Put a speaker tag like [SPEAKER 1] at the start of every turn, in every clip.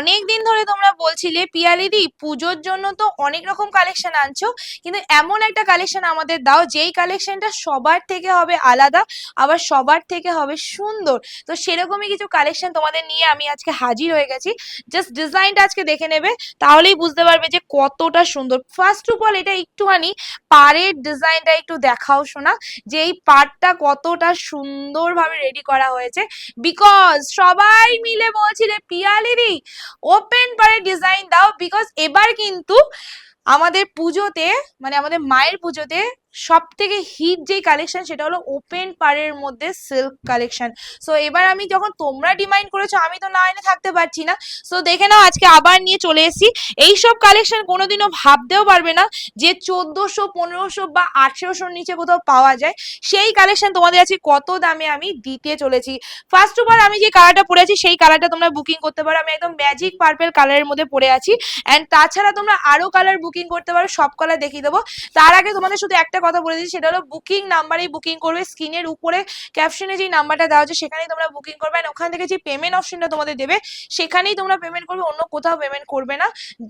[SPEAKER 1] অনেক দিন ধরে তোমরা বলছিলে পিয়ালিদি, পুজোর জন্য তো অনেক রকম কালেকশন আনছো, কিন্তু এমন একটা কালেকশন আমাদের দাও, যেই কালেকশনটা সবার থেকে হবে আলাদা, আবার সবার থেকে হবে সুন্দর। তো সেরকমই কিছু কালেকশন তোমাদের নিয়ে আমি আজকে হাজির হয়ে গেছি। জাস্ট ডিজাইনটা আজকে দেখে নেবে, তাহলেই বুঝতে পারবে যে কতটা সুন্দর। ফার্স্ট অফ অল এটা একটুখানি পাড়ের ডিজাইনটা একটু দেখাও শোনা যে এই পাড়টা কতটা সুন্দরভাবে রেডি করা হয়েছে। বিকজ সবাই মিলে বলছিলে, পিয়ালিদি ওপেন পারে ডিজাইন দাও বিকজ এবার কিন্তু আমাদের পুজোতে মানে আমাদের মায়ের পুজোতে সব থেকে হিট যেই কালেকশন সেটা হলো ওপেন পারের মধ্যে সিল্ক কালেকশন সো এবার আমি যখন তোমরা ডিমান্ড করেছ, আমি তো না এনে থাকতে পারছি না। সো দেখে নাও, আজকে আবার নিয়ে চলে এসেছি। এইসব কালেকশন কোনোদিনও ভাবতেও পারবে না যে চোদ্দোশো, পনেরোশো বা আঠেরোশোর নিচে কোথাও পাওয়া যায়। সেই কালেকশন তোমাদের আজকে কত দামে আমি দিতে চলেছি। ফার্স্ট অফ অল আমি যে কালারটা পরে আছি, সেই কালারটা তোমরা বুকিং করতে পারো। আমি একদম ম্যাজিক পার্পেল কালারের মধ্যে পরে আছি। অ্যান্ড তাছাড়া তোমরা আরও কালার বুকিং করতে পারো। সব কালার দেখিয়ে দেবো। তার আগে তোমাদের শুধু একটা কথা বলে দিচ্ছি, সেটা হলো বুকিং নাম্বারেই বুকিং করবে স্ক্রিনের উপরে ক্যাপশনে যে নাম্বারটা দেওয়া আছে, সেখানেই তোমরা বুকিং করবে and ওখান থেকে যে পেমেন্ট অপশনটা তোমাদের দেবে, সেখানেই তোমরা পেমেন্ট করবে, অন্য কোথাও পেমেন্ট করবে না।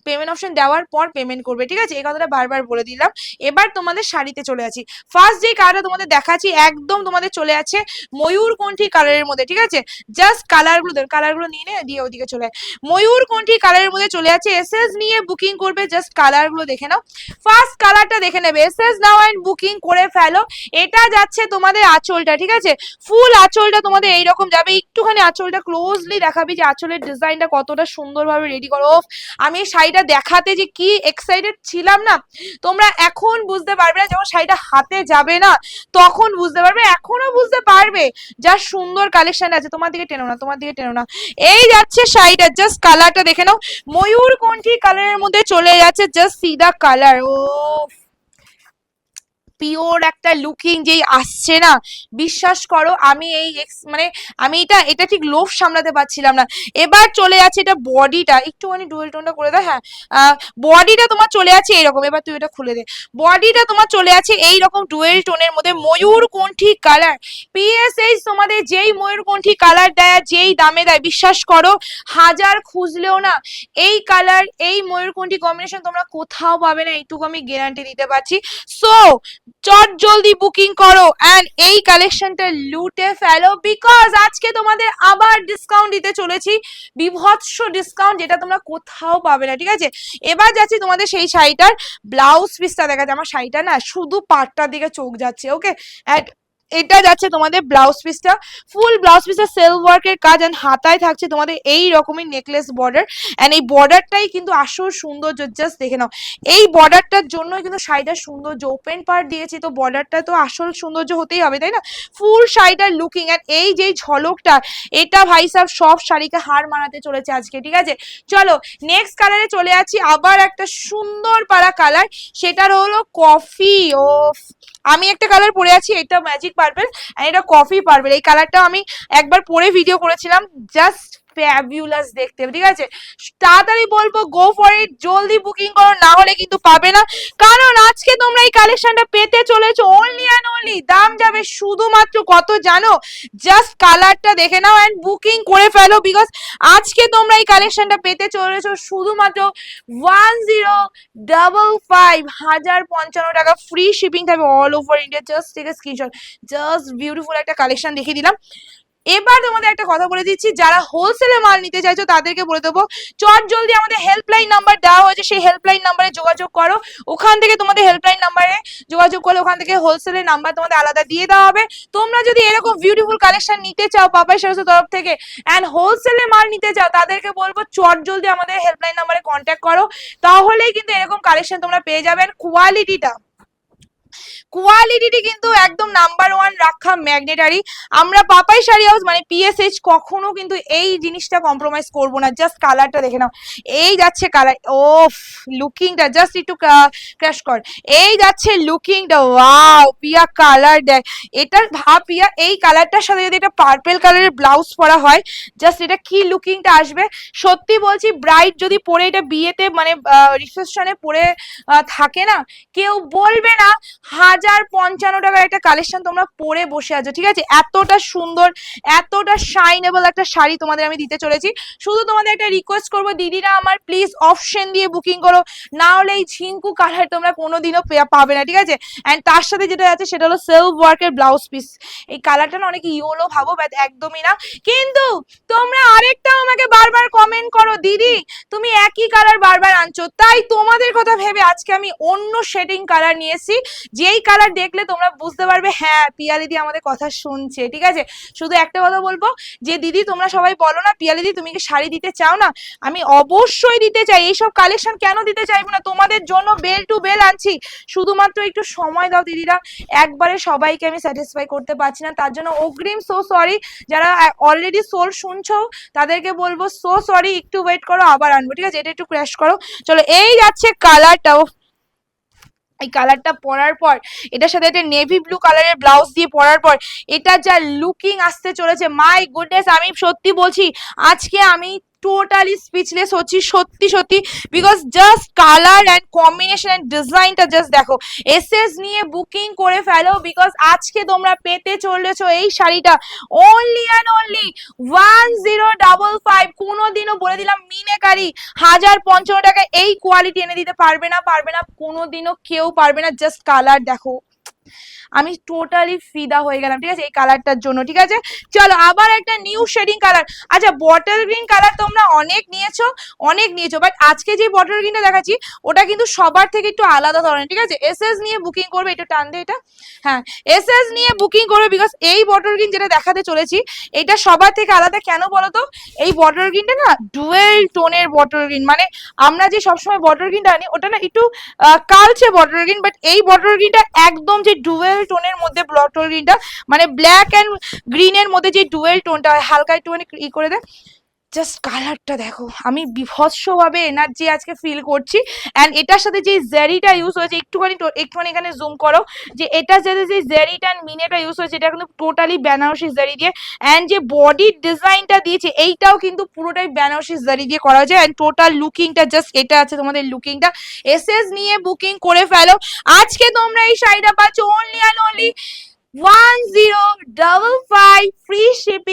[SPEAKER 1] পেমেন্ট অপশন দেওয়ার পর পেমেন্ট করবে, ঠিক আছে? এই কথাটা বারবার বলে দিলাম। এবার তোমাদের শাড়িতে চলে আছি। ফার্স্ট যে কালারটা তোমাদের দেখাচ্ছি, একদম তোমাদের চলে আছে ময়ূর কণ্ঠী কালারের মধ্যে, ঠিক আছে? জাস্ট কালারগুলো কালারগুলো নিয়ে নে, দিয়ে ওদিকে চলে। ময়ূর কণ্ঠী কালারের মধ্যে চলে আছে এসএস নিয়ে বুকিং করবে জাস্ট কালারগুলো দেখে নাও। ফার্স্ট কালারটা দেখে নেবে এসএস নাও অ্যান্ড বুকিং করে ফেলো। এটা যাচ্ছে তোমাদের আঁচলটা, ঠিক আছে? ফুল আঁচলটা তোমাদের এইরকম যাবে। একটুখানি আঁচলটা ক্লোজলি দেখাবি যে আঁচলের ডিজাইনটা কতটা সুন্দরভাবে রেডি করো। আমি এই শাড়িটা দেখাতে যে কি এক্সাইটেড ছিলাম না, তোমরা এখন বুঝতে পারবে না, যখন শাড়িটা হাতে যাবে না, তখন বুঝতে পারবে, এখনও বুঝতে পারবে। যা সুন্দর কালেকশন আছে। তোমার দিকে টেনো না, তোমার দিকে টেনো না। এই যাচ্ছে শাড়িটা জাস্ট কালারটা দেখে নাও। ময়ূর কোনটি কালারের মধ্যে চলে যাচ্ছে জাস্ট সিদা কালার ও পিওর একটা লুকিং যেই আসছে না, বিশ্বাস করো আমি এই ex- মানে আমি এটা এটা ঠিক লোভ সামলাতে পারছিলাম না। এবার চলে যাচ্ছে এটা বডিটা একটুখানি ডুয়েল টোনটা করে দাও হ্যাঁ। বডিটা তোমার চলে আছে এইরকম, এবার তুই এটা খুলে দে। বডিটা তোমার চলে আছে এইরকম ডুয়েল টোনের মধ্যে, ময়ূর কোনঠি কালার পিএসএইচ তোমাদের যেই ময়ূরকণ্ঠী কালার দেয় যেই দামে দেয়, বিশ্বাস করো, হাজার খুঁজলেও না, এই কালার এই ময়ূর ময়ূরকণ্ঠী কম্বিনেশন তোমরা কোথাও পাবে না, এইটুকু আমি গ্যারান্টি দিতে পারছি। সো চট জলদি বুকিং করো অ্যান্ড এই কালেকশনটা লুটে ফেলো বিকজ আজকে তোমাদের আবার ডিসকাউন্ট দিতে চলেছি। বিভৎস ডিসকাউন্ট যেটা তোমরা কোথাও পাবে না, ঠিক আছে? এবার যাচ্ছি তোমাদের সেই শাড়িটার ব্লাউজ পিসটা দেখা যায় আমার শাড়িটা না শুধু পাটটার দিকে চোখ যাচ্ছে ওকে এটা যাচ্ছে তোমাদের ব্লাউজ পিসটা ফুল ব্লাউজ পিসটা সেল ওয়ার্কের কাজ অ্যান্ড হাতায় থাকছে তোমাদের এই রকমই নেকলেস বর্ডার অ্যান্ড এই বর্ডারটাই কিন্তু আসল সৌন্দর্য জাস্ট দেখে নাও। এই বর্ডারটার জন্যই কিন্তু শাড়িটার সৌন্দর্য ওপেন পার্ট দিয়েছি। তো বর্ডারটা তো আসল সৌন্দর্য হতেই হবে, তাই না? ফুল শাড়িটার লুকিং অ্যান্ড এই যে ঝলকটা, এটা ভাই সাহেব সব শাড়িকে হার মানাতে চলেছে আজকে, ঠিক আছে? চলো নেক্সট কালারে চলে যাচ্ছি। আবার একটা সুন্দর পাড়া কালার সেটার হলো কফি ও আমি একটা কালার পরে আছি, এটা ম্যাজিক আর এটা কফি পারবেন। এই কালারটা আমি একবার পরে ভিডিও করেছিলাম জাস্ট ফ্যাবিউলাস দেখতে। ঠিক আছে? তাড়াতাড়ি বলব গো ফর ইট জলদি বুকিং করো, না হলে কিন্তু পাবে না। কারণ আজকে তোমরা এই কালেকশনটা পেতে চলেছো অনলি অ্যান্ড অনলি দাম যাবে শুধুমাত্র কত জানো? জাস্ট কালারটা দেখে নাও অ্যান্ড বুকিং করে ফেলো বিকজ আজকে তোমরা এই কালেকশনটা পেতে চলেছো শুধুমাত্র ওয়ান জিরো ডাবল ফাইভ হাজার পঞ্চান্ন টাকা। ফ্রি শিপিং থাকবে অল ওভার ইন্ডিয়া জাস্ট থেকে স্ক্রিনশট জাস্ট বিউটিফুল একটা কালেকশন দেখিয়ে দিলাম। এবার তোমাদের একটা কথা বলে দিচ্ছি, যারা হোলসেলে মাল নিতে চাইছো তাদেরকে বলে দেবো, চট জলদি আমাদের হেল্পলাইন নাম্বার দেওয়া হয়েছে, সেই হেল্পলাইন নাম্বারে যোগাযোগ করো। ওখান থেকে তোমাদের হেল্পলাইন নাম্বারে যোগাযোগ করলে ওখান থেকে হোলসেলের নাম্বার তোমাদের আলাদা দিয়ে দেওয়া হবে। তোমরা যদি এরকম বিউটিফুল কালেকশন নিতে চাও পাপাই সারসের তরফ থেকে অ্যান্ড হোলসেলে মাল নিতে চাও, তাদেরকে বলব চট জলদি আমাদের হেল্পলাইন নাম্বারে কন্ট্যাক্ট করো। তাহলেই কিন্তু এরকম কালেকশন তোমরা পেয়ে যাবে। আর কোয়ালিটিটা কোয়ালিটিটি কিন্তু একদম নাম্বার ওয়ান রাখা ম্যাগনেটারি আমরা পাপাই শাড়ি হাউস মানে পিএসএইচ কখনো কিন্তু এই জিনিসটা কম্প্রোমাইজ করব না। জাস্ট কালারটা দেখে নাও। এই যাচ্ছে কালার ও লুকিংটা জাস্ট একটু ক্র্যাশ কর। এই যাচ্ছে লুকিংটা ওয়াও পিয়া কালার দেখ। এটার ভাব পিয়া এই কালারটার সাথে যদি এটা পার্পেল কালারের ব্লাউজ পরা হয় জাস্ট এটা কি লুকিংটা আসবে? সত্যি বলছি ব্রাইট যদি পরে এটা বিয়েতে মানে রিসেপশনে পরে থাকে না, কেউ বলবে না হাজার হাজার পঞ্চান্ন টাকার একটা কালেকশন তোমরা পরে বসে আছো, ঠিক আছে? এতটা সুন্দর, এতটা শাইনেবল একটা শাড়ি তোমাদের আমি দিতে চলেছি। শুধু তোমাদের একটা রিকোয়েস্ট করব, দিদিরা আমার প্লিজ অপশন দিয়ে বুকিং করো। না হলে এই ঝিঙ্কু কালার তোমরা কোনোদিনও পাবে না, ঠিক আছে? অ্যান্ড তার সাথে যেটা আছে, সেটা হলো সেলফ ওয়ার্কের ব্লাউজ পিস এই কালারটা না অনেকে ইয়েলো ভাবো বাট একদমই না। কিন্তু তোমরা আরেকটা আমাকে বারবার কমেন্ট করো, দিদি, তুমি একই কালার বারবার আনছো। তাই তোমাদের কথা ভেবে আজকে আমি অন্য শেডিং কালার নিয়ে এসেছি। যেই কালার দেখলে তোমরা বুঝতে পারবে হ্যাঁ পিয়া দিদি আমাদের কথা শুনছে, ঠিক আছে? শুধু একটা কথা বলব, যে দিদি তোমরা সবাই বলো না পিয়া দিদি তুমি কি শাড়ি দিতে চাও না? আমি অবশ্যই দিতে চাই, এইসব কালেকশন কেন দিতে চাইব না? তোমাদের জন্য বেল টু বেল আনছি, শুধুমাত্র একটু সময় দাও দিদিরা, একবারে সবাইকে আমি স্যাটিসফাই করতে পারছি না, তার জন্য অগ্রিম সো সরি যারা অলরেডি সোল শুনছো, তাদেরকে বলব সো সরি একটু ওয়েট করো, আবার আনব, ঠিক আছে? এটা একটু ক্র্যাশ করো। চলো, এই যাচ্ছে কালারটা এই কালারটা পরার পর, এটার সাথে একটা নেভি ব্লু কালারের ব্লাউজ দিয়ে পরার পর, এটা যা লুকিং আসতে চলেছে মাই গুডনেস আমি সত্যি বলছি, আজকে আমি টোটালি স্পিচলেস হচ্ছি, সত্যি সত্যি because just colour and combination and ডিজাইনটা জাস্ট দেখো। এসএস নিয়ে বুকিং করে ফেলো বিকজ আজকে তোমরা পেতে চলেছো এই শাড়িটা। Only and only one zero double five কোনোদিনও বলে দিলাম, মিনেকারি, হাজার পঞ্চান্ন টাকা এই কোয়ালিটি এনে দিতে পারবে না পারবে না, কোনোদিনও কেউ পারবে না জাস্ট কালার দেখো। আমি টোটালি ফিদা হয়ে গেলাম, ঠিক আছে? এই কালারটার জন্য, ঠিক আছে? চলো আবার একটা নিউ শেডিং কালার আচ্ছা বটল গ্রিন কালার তোমরা অনেক নিয়েছো অনেক নিয়েছো বাট আজকে যে বটল গ্রিনটা দেখাচ্ছি, ওটা কিন্তু সবার থেকে একটু আলাদা ধরনের, ঠিক আছে? এসএস নিয়ে বুকিং করবে, এটা টান এটা? হ্যাঁ এসএস নিয়ে বুকিং করবে বিকজ এই বটল গ্রিন যেটা দেখাতে চলেছি, এটা সবার থেকে আলাদা, কেন বলো তো এই বটল গ্রিনটা না ডুয়েল টোনের বটল গ্রিন মানে আমরা যে সবসময় বটল গ্রিনটা আনি, ওটা না একটু কালচে বটল গ্রিন বাট এই বটল গ্রিনটা একদম যে ডুয়েল টোনের মধ্যে বটল গ্রিনটা মানে ব্ল্যাক অ্যান্ড গ্রিনের মধ্যে যে ডুয়েল টোনটা হয় হালকা একটুখানি ই করে দেয় জাস্ট কালারটা দেখো। আমি বিভৎসভাবে এনার্জি আজকে ফিল করছি। অ্যান্ড এটার সাথে যে জেরিটা ইউজ হয়েছে, একটুখানি একটুখানি এখানে জুম করো, যে এটার সাথে যে জেরিটা অ্যান্ড মিনেটা ইউজ হয়েছে, এটা কিন্তু টোটালি বেনারসি জারি দিয়ে। অ্যান্ড যে বডির ডিজাইনটা দিয়েছে, এইটাও কিন্তু পুরোটাই বেনারসি জারি দিয়ে করা হয়েছে। অ্যান্ড টোটাল লুকিংটা জাস্ট এটা আছে তোমাদের লুকিংটা এসএস নিয়ে বুকিং করে ফেলো। আজকে তোমরা এই শাড়িটা পাচ্ছ only and only one zero double five free shipping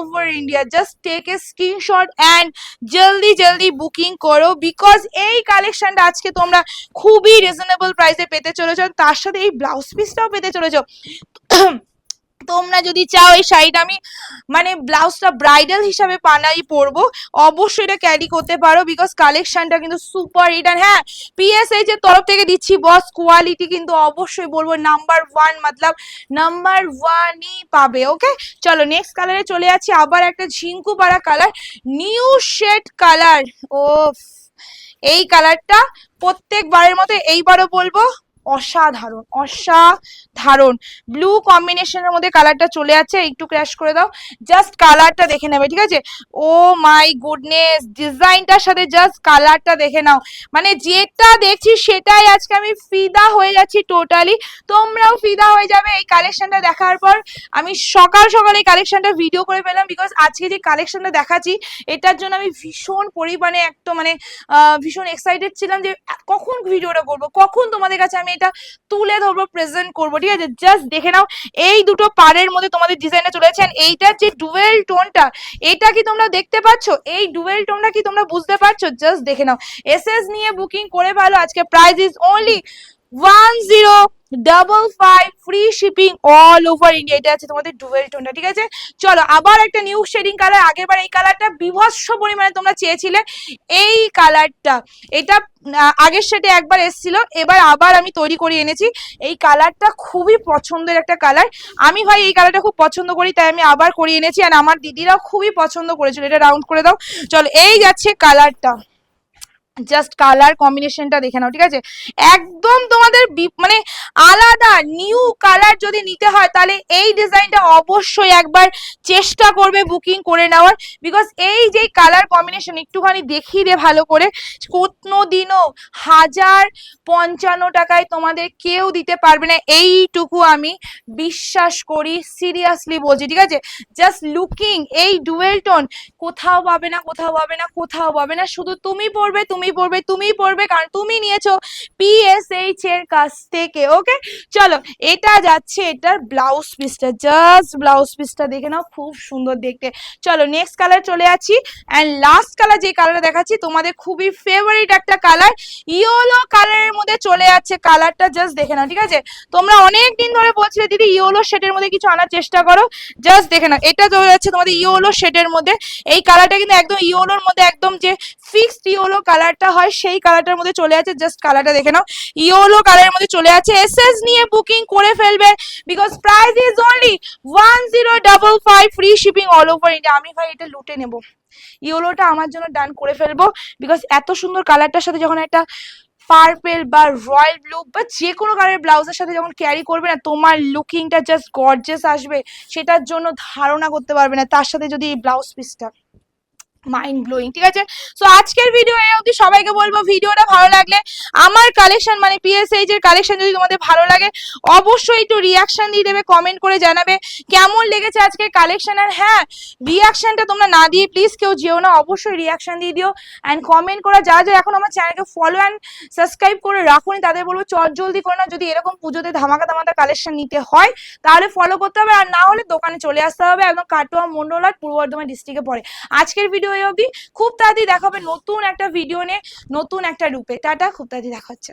[SPEAKER 1] over India just take a screenshot and জলদি জলদি বুকিং করো বিকজ এই কালেকশনটা আজকে তোমরা খুবই রিজনেবল প্রাইসে পেতে চলেছ। তার সাথে এই ব্লাউজ পিসটাও পেতে চলেছো। তোমরা যদি চাও এই শাড়িটা, আমি মানে ব্লাউজটা ব্রাইডাল হিসাবে পানাই পরবো। অবশ্যই এটা ক্যারি করতে পারো বিকজ কালেকশনটা কিন্তু সুপার আর হ্যাঁ পিএসএইচ এর তরফ থেকে দিচ্ছি বস কোয়ালিটি কিন্তু অবশ্যই বলব নাম্বার ওয়ান মতলব নাম্বার ওয়ানই পাবে ওকে চলো নেক্সট কালারে চলে যাচ্ছি, আবার একটা ঝিঙ্কু পাড়া কালার নিউ শেড কালার ও এই কালারটা প্রত্যেকবারের মতো এইবারও বলব। অসাধারণ অসাধারণ। ব্লু কম্বিনেশনের মধ্যে কালারটা চলে যাচ্ছে একটু ক্র্যাশ করে দাও। জাস্ট কালারটা দেখে নেবে, ঠিক আছে? ও মাই গুডনেস ডিজাইনটার সাথে জাস্ট কালারটা দেখে নাও। মানে যেটা দেখছি সেটাই আজকে আমি ফিদা হয়ে যাচ্ছি টোটালি তোমরাও ফিদা হয়ে যাবে এই কালেকশনটা দেখার পর। আমি সকাল সকাল এই কালেকশনটা ভিডিও করে পেলাম বিকজ আজকে যে কালেকশনটা দেখাচ্ছি, এটার জন্য আমি ভীষণ পরিমাণে একটা মানে ভীষণ এক্সাইটেড ছিলাম যে, কখন ভিডিওটা করব? কখন তোমাদের কাছে আমি এটা তুলে ধরবো প্রেজেন্ট করব, ঠিক আছে? জাস্ট দেখে নাও, এই দুটো পারের মধ্যে তোমাদের ডিজাইনে চলে যাচ্ছে। এইটার যে ডুয়েল টোনটা এটা কি তোমরা দেখতে পাচ্ছ? এই ডুয়েল টোনটা কি তোমরা বুঝতে পারছ? জাস্ট দেখে নাও। এস নিয়ে বুকিং করে ভালো আজকে price is only one zero double five free shipping all over India এটা আছে তোমাদের ডুয়েল টোনটা ঠিক আছে? চলো, আবার একটা নিউ শেডিং কালার আগেরবার এই কালারটা বিভৎস পরিমাণে তোমরা চেয়েছিলে। এই কালারটা এটা আগের সেটে একবার এসেছিল, এবার আবার আমি তৈরি করে এনেছি। এই কালারটা খুবই পছন্দের একটা কালার আমি ভাই এই কালারটা খুব পছন্দ করি, তাই আমি আবার করিয়ে এনেছি। আর আমার দিদিরাও খুবই পছন্দ করেছিল, এটা রাউন্ড করে দাও। চলো, এই যাচ্ছে কালারটা জাস্ট কালার কম্বিনেশনটা দেখে নাও, ঠিক আছে? একদম তোমাদের মানে আলাদা নিউ কালার যদি নিতে হয়, তাহলে এই ডিজাইনটা অবশ্যই একবার চেষ্টা করবে বুকিং করে নেওয়ার। বিকজ এই যে কালার কম্বিনেশন একটুখানি দেখিয়ে দে ভালো করে। কোনো দিনও হাজার পঞ্চান্ন টাকায় তোমাদের কেউ দিতে পারবে না। এইটুকু আমি বিশ্বাস করি সিরিয়াসলি বলছি, ঠিক আছে? জাস্ট লুকিং এই ডুয়েল টোন কোথাও পাবে না, কোথাও পাবে না, কোথাও পাবে না। শুধু তুমি পড়বে তুমি তুমি পড়বে তুমি পড়বে, কারণ তুমি নিয়েছো পিএসএইচ এর কাছ থেকে ওকে চলো, এটা যাচ্ছে এটার ব্লাউজ পিসটা জাস্ট ব্লাউজ পিসটা দেখে নাও, খুব সুন্দর দেখতে। চলো নেক্সট কালার চলে যাচ্ছি অ্যান্ড লাস্ট কালার যে কালারটা দেখাচ্ছি, তোমাদের খুবই ফেভারিট একটা কালার ইয়েলো কালারের মধ্যে চলে যাচ্ছে কালারটা জাস্ট দেখে নাও, ঠিক আছে? তোমরা অনেক দিন ধরে বলছিলে, দিদি ইয়েলো শেডের মধ্যে কিছু আনার চেষ্টা করো। জাস্ট দেখে নাও, এটা চলে যাচ্ছে তোমাদের ইয়েলো শেডের মধ্যে। এই কালারটা কিন্তু একদম ইয়েলোর মধ্যে একদম যে ফিক্সড ইয়েলো কালারটা হয়, সেই কালারটার মধ্যে চলে আছে জাস্ট কালারটা দেখে নাও। ইয়েলো কালারের মধ্যে চলে আছে এসএস নিয়ে বুকিং করে ফেলবে because price is only one zero double five free shipping all over India আমি ভাই এটা লুটে নেব। ইয়েলোটা আমার জন্য ডান করে ফেলব বিকজ এত সুন্দর কালারটার সাথে যখন একটা পার্পেল বা রয়্যাল ব্লু বা যে কোনো কালারের ব্লাউজের সাথে যখন ক্যারি করবে না, তোমার লুকিংটা জাস্ট গর্জেস আসবে। সেটার জন্য ধারণা করতে পারবে না, তার সাথে যদি এই ব্লাউজ পিসটা মাইন্ড ব্লোয়িং ঠিক আছে? সো আজকের ভিডিও এই অবধি সবাইকে বলব ভিডিওটা ভালো লাগলে, আমার কালেকশন মানে পিএসএইচ এর কালেকশন যদি তোমাদের ভালো লাগে, অবশ্যই একটু রিয়াকশন দিয়ে দেবে কমেন্ট করে জানাবে, কেমন লেগেছে আজকের কালেকশন আর হ্যাঁ রিয়াকশনটা তোমরা না দিয়ে প্লিজ কেউ যেও না, অবশ্যই রিয়াকশন দিয়ে দিও অ্যান্ড কমেন্ট করা যা যা এখন আমার চ্যানেলকে ফলো অ্যান্ড সাবস্ক্রাইব করে রাখুনি, তাদের বলব, চট জলদি করে না, যদি এরকম পুজোতে ধামাকা ধামাকা কালেকশন নিতে হয়, তাহলে ফলো করতে হবে, আর না হলে দোকানে চলে আসতে হবে, একদম কাটোয়া মন্ডলার পূর্ব বর্ধমান ডিস্ট্রিক্টে পড়ে। আজকের ভিডিও এই অবধি। খুব তাড়াতাড়ি দেখা হবে নতুন একটা ভিডিও নিয়ে, নতুন একটা রূপে। টাটা, খুব তাড়াতাড়ি দেখা হচ্ছে।